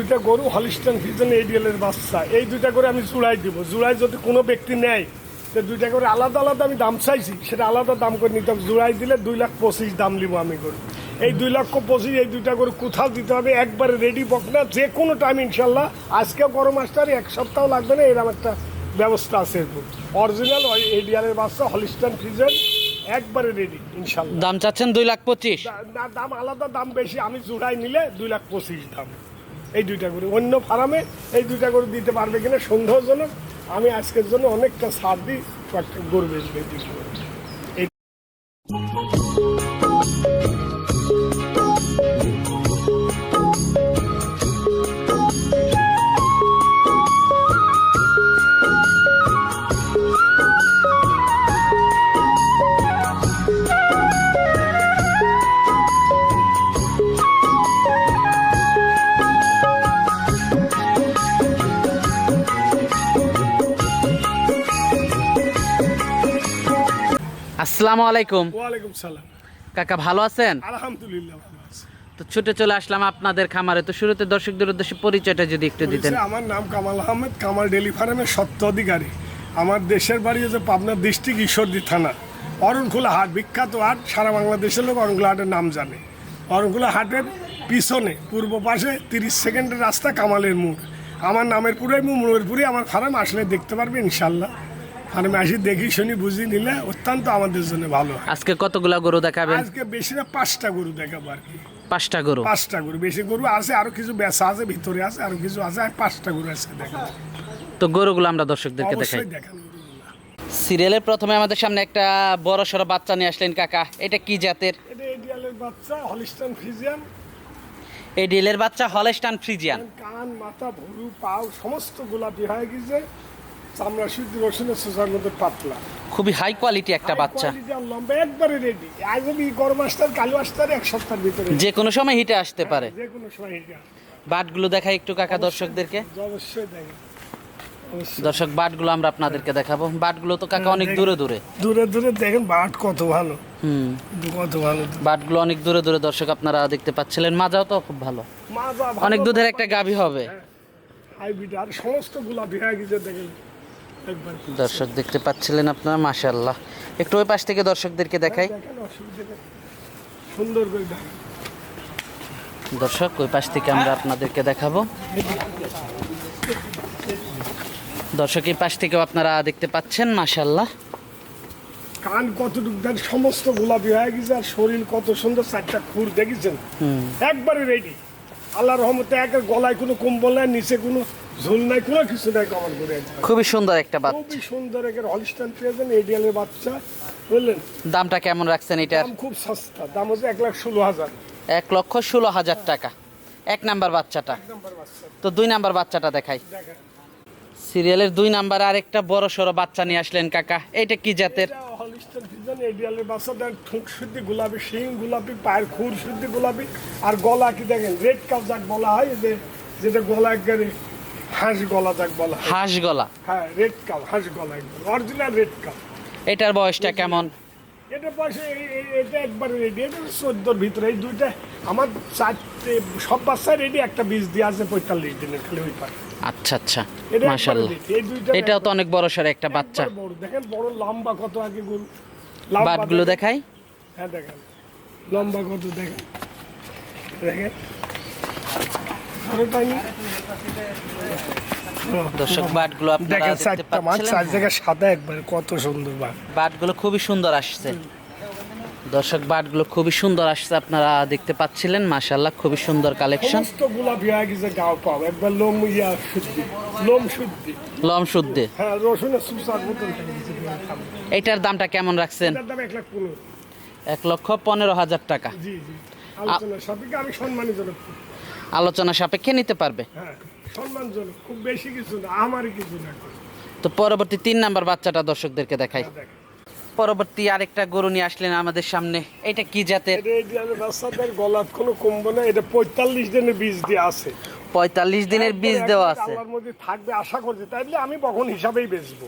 দুইটা গরু হলিস্টান ফিজন এডিএলের বাচ্চা। এই দুইটা করে আমি জুড়াই দিব। জুড়াই যদি কোনো ব্যক্তি নেয় তো দুইটা করে আলাদা আলাদা আমি দাম চাইছি সেটা আলাদা দাম করে নিতে হবে। জুড়াই দিলে দুই লাখ পঁচিশ দাম নিব আমি গরু। এই দুই লক্ষ পঁচিশ এই দুইটা করে কোথাও দিতে হবে একবারে রেডি বকনা যে কোনো টাইম ইনশাল্লাহ। আজকে গরম মাস্টার এক সপ্তাহ লাগবে না এরকম একটা ব্যবস্থা আছে এরকম অরিজিনাল এডিএলের বাচ্চা হলিস্টান ফিজন একবারে রেডি ইনশাল্লাহ। দাম চাচ্ছেন দুই লাখ পঁচিশ। দা- দাম আলাদা দাম বেশি। আমি জোড়াই নিলে দুই লাখ পঁচিশ দাম। এই দুইটা গরু অন্য ফার্মে এই দুইটা গরু দিতে পারবে কিনা সন্দেহজনক। আমি আজকের জন্য অনেকটা সার দিই গরু এই আসসালামু আলাইকুম। ওয়ালাইকুম সালাম। কাকা ভালো আছেন? আলহামদুলিল্লাহ। তো ছুটে চলে আসলাম আপনাদের খামারে। তো শুরুতে দর্শকদের উদ্দেশ্যে পরিচয়টা যদি একটু দিতেন। আমার নাম কামাল আহমেদ কামাল ডেলি ফার্মের সত্য অধিকারী। আমার দেশের বাড়ি হচ্ছে পাবনা ডিস্ট্রিক্ট ঈশ্বরদী থানা। অরণখোলা হাট বিখ্যাত হাট সারা বাংলাদেশের লোক অরণখোলা হাটের নাম জানে। অরণখোলা হাটের পিছনে পূর্ব পাশে তিরিশ সেকেন্ডের রাস্তা কামালের মোড়। আমার নামের পুরে মোড়ের পুরে আমার ফার্ম আসলে দেখতে পারবে ইনশাল্লাহ ফার্মে আসি দেখি শুনি বুঝি নিলে অত্যন্ত আমাদের জন্য ভালো আজকে কতগুলা গরু দেখাবেন? আজকে বেশি না পাঁচটা গরু দেখাবো আর কি। পাঁচটা গরু? পাঁচটা গরু বেশি গরু আছে আরও কিছু বেচা আছে ভিতরে আছে আরও কিছু আছে আর পাঁচটা গরু আছে দেখাবো। তো গরুগুলো আমরা দর্শকদেরকে দেখাই। সিরিয়ালের প্রথমে আমাদের সামনে একটা বড় সড়ো বাচ্চা নিয়ে আসলেন কাকা। এটা কি জাতের? এটা বাচ্চা হলিস্টান ফ্রিজিয়ান। এই ডিলের বাচ্চা হলেস্টান ফ্রিজিয়ান। কান মাথা ভুরু পাও সমস্ত গোলাপি হয়ে গেছে। চামড়া শুদ্ধ রসুনের মধ্যে পাতলা। খুবই হাই কোয়ালিটি একটা বাচ্চা। লম্বা একবারে রেডি আজ আমি গরম আসতার কালো আসতার এক সপ্তাহের ভিতরে যে কোনো সময় হিটে আসতে পারে। যে কোনো সময় এটা বাটগুলো দেখাই একটু কাকা দর্শকদেরকে। অবশ্যই অবশ্যই। দর্শক বাটগুলো আমরা আপনাদেরকে দেখাবো। বাটগুলো তো কাকা অনেক দূরে দূরে দূরে দূরে দেখেন বাট কত ভালো। হুম। কত ভালো। বাটগুলো অনেক দূরে দূরে দর্শক আপনারা দেখতে পাচ্ছিলেন। মাজাও তো খুব ভালো। অনেক দুধের একটা গাভী হবে। হাইব্রিড আর সমস্ত হয়ে গেছে দেখেন। দর্শক দেখতে পাচ্ছিলেন আপনারা মাশাল্লাহ একটু ওই পাশ থেকে দর্শকদেরকে দেখাই। নেই। সুন্দর দর্শক ওই পাশ থেকে আমরা আপনাদেরকে দেখাবো। দর্শক এই পাশ থেকেও আপনারা দেখতে পাচ্ছেন মাশাল্লাহ কান কতটুকু দেন সমস্ত গোলাপি হয়ে গেছে আর শরীর কত সুন্দর চারটা খুর দেখেছেন? একবারে রেডি আল্লাহ রহমতে একের গলায় কোনো কম্বল নাই নিচে কোনো ঝোল নাই কোনো কিছু নাই কভার করে খুবই সুন্দর একটা বাচ্চা। খুবই সুন্দর একের হলিস্টান পেয়েছেন এডিয়ালের বাচ্চা বুঝলেন? দামটা কেমন রাখছেন এটার দাম খুব সস্তা দাম হচ্ছে এক লাখ ষোলো হাজার। এক লক্ষ ষোলো হাজার টাকা। এক নাম্বার বাচ্চাটা। তো দুই নাম্বার বাচ্চাটা দেখাই। সিরিয়ালের দুই নাম্বার আর একটা বড় সড়ো বাচ্চা নিয়ে আসলেন কাকা। এটা কি জাতের? গোলাপি শিং গোলাপি পায়ের খুর শুদ্ধি গোলাপি। আর গলা কি দেখেন রেড কাপ যাক বলা হয় যে যেটা গলা একবারে হাঁস গলা যাক বলা হাঁস গলা হ্যাঁ রেড কাপ হাঁস গলা অরিজিনাল রেড কাপ এটার বয়সটা কেমন? এটা এই- এটা একবারে রেডি এটা চোদ্দোর ভিতরে। এই দুইটা আমার চারটে সব বাচ্চা রেডি একটা বীজ দিয়ে আছে পঁয়তাল্লিশ দিনের খালি ওই পাশে আচ্ছা আচ্ছা। দুইটা এটাও তো অনেক বড় সড়ো একটা বাচ্চা। দেখেন বড় লম্বা কত আগে লম্বা বাটগুলো। দেখাই। হ্যাঁ দেখেন। লম্বা কত দেখেন। দেখেন। দর্শক বাটগুলো আপনারা দেখতে চার সাদা একবারে কত সুন্দর মাছ বাটগুলো খুবই সুন্দর আসছে। দর্শক বাটগুলো খুবই সুন্দর আসছে আপনারা দেখতে পাচ্ছিলেন। মাশাল্লাহ খুবই সুন্দর কালেকশন। সমস্ত গোলাপি গেছে গাও পাও। একবার লোম ইয়া শুদ্ধি লোম শুদ্ধি। লম শুদ্ধে। হ্যাঁ সুসার এটার দামটা কেমন রাখছেন? এটার দাম এক লাখ পনেরো। এক লক্ষ পনেরো হাজার টাকা। জি জি। আমি আলোচনা সাপেক্ষে নিতে পারবে। হ্যাঁ সম্মানজনক খুব বেশি কিছু না আমারই কিছু না। তো পরবর্তী তিন নাম্বার বাচ্চাটা দর্শকদেরকে দেখাই। হ্যাঁ, পরবর্তী আরেকটা গরু নিয়ে আসলেন আমাদের সামনে। এটা কি জাতের? বাচ্চাদের গলার কোনো কমবো না এটা পঁয়তাল্লিশ দিনের বীজ দিয়ে আছে। পঁয়তাল্লিশ দিনের বীজ দেওয়া আছে। থাকবে আশা করছি তাইলে আমি বখন হিসাবেই বেচবো।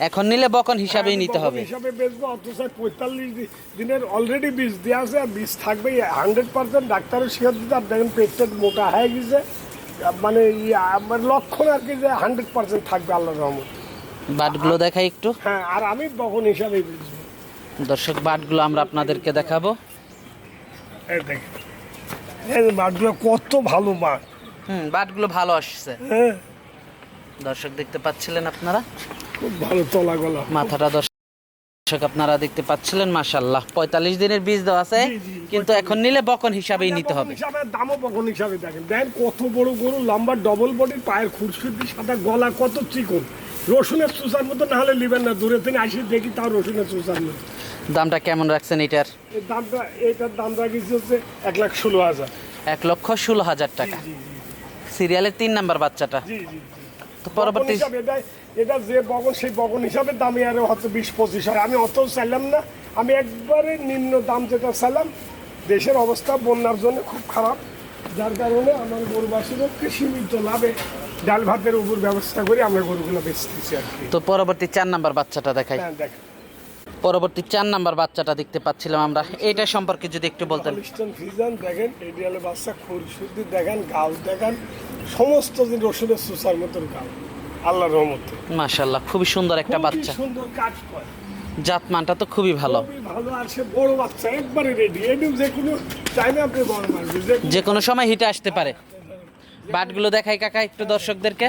এখন নিলে বকন হিসাবেই নিতে হবে। হিসাবে বেচবো অথচ পঁয়তাল্লিশ দিনের অলরেডি বীজ দেওয়া আছে আর বীজ থাকবে হান্ড্রেড পার্সেন্ট ডাক্তারের শিয়ার দিতে আর দেখেন পেট টেট মোটা হয়ে গেছে। মানে আমার লক্ষণ আর কি যে হান্ড্রেড পার্সেন্ট থাকবে আল্লাহ রহমত। বাটগুলো দেখাই একটু। হ্যাঁ আর আমি বকন হিসাবে বুঝব দর্শক বাটগুলো আমরা আপনাদেরকে দেখাবো। দেখেন এই কত ভালো মাছ হুম বাটগুলো ভালো আসছে। হ্যাঁ। দর্শক দেখতে পাচ্ছিলেন আপনারা? খুব ভালো তলা গলা মাথাটা দর্শক আপনারা দেখতে পাচ্ছিলেন মাশাল্লাহ পঁয়তাল্লিশ দিনের বীজ দেওয়া আছে কিন্তু এখন নিলে বকন হিসাবেই নিতে হবে। দামও বকন হিসাবে দেখেন। দেখেন কত বড় গরু লম্বা ডবল বডির পায়ের খুরশুদ্দি সাদা গলা কত চিকন। রসুনের চুষার মতো না হলে লিবেন না দূরে থেকে আসি দেখি তাও রসুনের চুষার মতো। দামটা কেমন রাখছেন এটার? দামটা এটার দাম রাখিছি হচ্ছে এক লাখ ষোলো হাজার। এক লক্ষ ষোলো হাজার টাকা। সিরিয়ালের তিন নাম্বার বাচ্চাটা। তো পরবর্তী এটা যে বগন সেই বগন হিসাবে দামি আরও হয়তো বিশ পঁচিশ হয় আমি অত চাইলাম না। আমি একবারে নিম্ন দাম যেটা চাইলাম দেশের অবস্থা বন্যার জন্য খুব খারাপ। যার কারণে আমার গরুবাসীরও সীমিত লাভে ডাল ভাতের উপর ব্যবস্থা করে আমরা গরুগুলো বেচতেছি আর কি। তো পরবর্তী চার নাম্বার বাচ্চাটা দেখাই। হ্যাঁ দেখ। পরবর্তী চার নাম্বার বাচ্চাটা দেখতে পাচ্ছিলাম আমরা। এটা সম্পর্কে যদি একটু বলতেন। ফিজান দেখেন এডিয়ালে বাচ্চা খুরশুদ্দি দেখেন গাল দেখেন সমস্ত দিন রসুনের সুসার মতন গাল। আল্লাহ রহমতে। মাশাল্লাহ খুবই সুন্দর একটা বাচ্চা। সুন্দর কাজ করে। জাতমানটা তো খুবই ভালো। ভালো আর সে বড় বাচ্চা একবারে রেডি এডি যে কোনো টাইমে আপনি বড় মারবে যে কোনো- সময় হিটে আসতে পারে। বাটগুলো দেখাই কাকা একটু দর্শকদেরকে।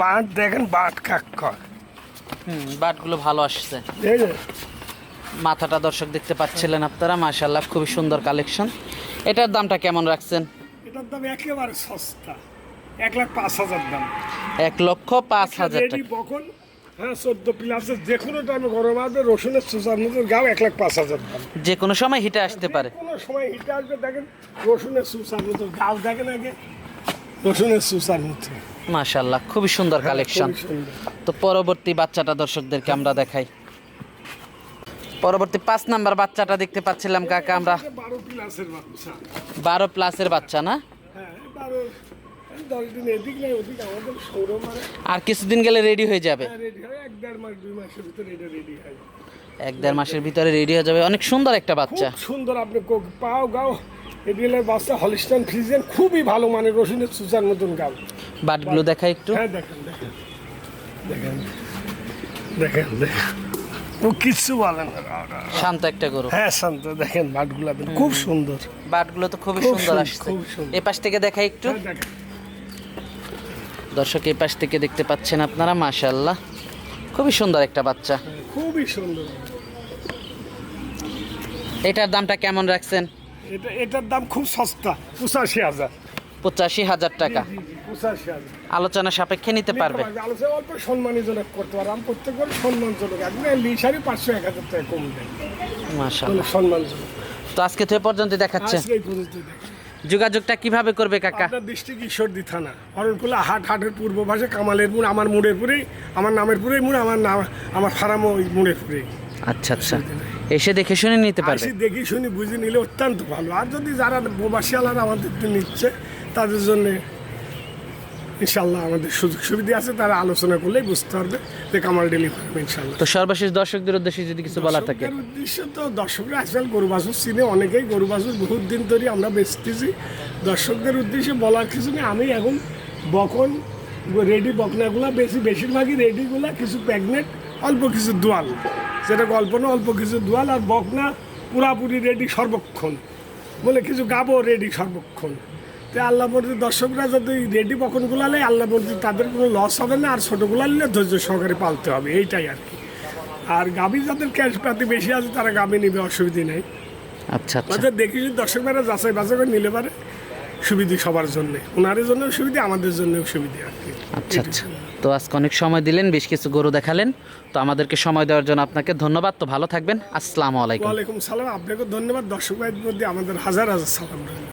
বাট দেখেন বাট কাক কর হুম বাটগুলো ভালো আসছে। মাথাটা দর্শক দেখতে পাচ্ছিলেন আপনারা মাশাল্লাহ খুবই সুন্দর কালেকশন এটার দামটা কেমন রাখছেন? এটার দাম একেবারে সস্তা। এক লাখ পাঁচ হাজার দাম। এক লক্ষ পাঁচ হাজার টাকা। বকন হ্যাঁ চোদ্দ যে কোনো টাইমে গরম আসবে রসুনের গাও এক লাখ পাঁচ হাজার দাম। যে কোনো সময় হিটে আসতে পারে। কোনো সময় হিটে আসবে দেখেন রসুনের মতো গাও দেখেন আগে রসুনের মাশাল্লাহ খুবই সুন্দর কালেকশন। তো পরবর্তী বাচ্চাটা দর্শকদেরকে আমরা দেখাই। পরবর্তী পাঁচ নাম্বার বাচ্চাটা দেখতে পাচ্ছিলাম কাকা আমরা বারো প্লাসের বাচ্চা। বারো প্লাসের বাচ্চা না? হ্যাঁ দশ দিন এদিক নাই ওদিক আমাদের সৌর মানে। আর কিছুদিন গেলে রেডি হয়ে যাবে। রেডি হয় এক দেড় মাস দুই মাসের ভিতরে এটা রেডি হয়। এক দেড় মাসের ভিতরে রেডি হয়ে যাবে। অনেক সুন্দর একটা বাচ্চা। সুন্দর আপনি পাও গাও এডিএলের বাচ্চা হলিস্টান ফ্রিজেন খুবই ভালো মানে রসুনের সুসার মতন গাও। বাটগুলো দেখাই একটু। হ্যাঁ দেখেন দেখেন। দেখেন দেখেন দেখেন। ও কিচ্ছু বলে না। শান্ত একটা গরু। হ্যাঁ শান্ত দেখেন বাটগুলা খুব সুন্দর। বাটগুলো তো খুবই সুন্দর আসছে। এ পাশ থেকে দেখাই একটু। হ্যাঁ, দর্শক এই পাশ থেকে দেখতে পাচ্ছেন আপনারা মাশাল্লাহ খুবই সুন্দর একটা বাচ্চা। খুবই সুন্দর। এটার দামটা কেমন রাখছেন? এটা এটার দাম খুব সস্তা পঁচাশি হাজার। পঁচাশি হাজার টাকা। আলোচনা সাপেক্ষে নিতে পারবে। আলোচনা অল্প সম্মানীজনক করতে আমি প্রত্যেক সম্মানজনক। একদম লিসারি পাঁচশো এক হাজার টাকা কম দেয় সম্মানজনক। তো আজকে তো এ পর্যন্ত দেখাচ্ছে। যোগাযোগটা কীভাবে করবে কাকা? আপনার ডিস্ট্রিক্ট ঈশ্বরদী থানা। অরণকুলা হাট হাটের পূর্ব পাশে কামালের মুড় আমার মুড়ের পুরেই আমার নামের পুরেই মুড় আমার নাম আমার ফারামো ওই মুড়ের পুরেই। আচ্ছা আচ্ছা। এসে দেখে শুনে নিতে পারবে। দেখি শুনি বুঝে নিলে অত্যন্ত ভালো। আর যদি যারা প্রবাসী আলাদা আমাদের নিচ্ছে তাদের জন্য ইনশাল্লাহ আমাদের সুযোগ সুবিধা আছে তারা আলোচনা করলেই বুঝতে পারবে যে কামাল ডেলি ফার্ম ইনশাল্লাহ তো সর্বশেষ দর্শকদের উদ্দেশ্যে যদি কিছু বলার থাকে। উদ্দেশ্য তো দর্শকরা আজকাল গরু বাছুর চিনে অনেকেই গরু বাছুর বহুত দিন ধরে আমরা বেচতেছি। দর্শকদের উদ্দেশ্যে বলার কিছু নেই আমি এখন বকন রেডি বকনাগুলো বেশি বেশিরভাগই রেডিগুলো কিছু প্রেগনেন্ট অল্প কিছু দোয়াল। যেটা গল্প না অল্প কিছু দোয়াল আর বকনা পুরাপুরি রেডি সর্বক্ষণ। বলে কিছু গাবো রেডি সর্বক্ষণ। তো আল্লাহ মর্জি দর্শকরা যদি রেডি বকনগুলো নেয় আল্লাহ মর্জি তাদের কোনো লস হবে না আর ছোটোগুলো নিলে ধৈর্য সহকারে পালতে হবে। এইটাই আর কি। আর গাভী যাদের ক্যাশ পাতি বেশি আছে তারা গাভী নিবে অসুবিধে নেই। আচ্ছা আচ্ছা। ওদের দেখি যদি দর্শকরা যাচাই বাছাই করে নিলে পারে সুবিধে সবার জন্য। ওনাদের জন্য সুবিধা আমাদের জন্য সুবিধে আর কি। আচ্ছা আচ্ছা। তো আজকে অনেক সময় দিলেন বেশ কিছু গরু দেখালেন। তো আমাদেরকে সময় দেওয়ার জন্য আপনাকে ধন্যবাদ। তো ভালো থাকবেন। আসসালামু আলাইকুম। ওয়ালাইকুম সালাম। আপনাকে ধন্যবাদ। দর্শক মধ্যে আমাদের হাজার হাজার সালাম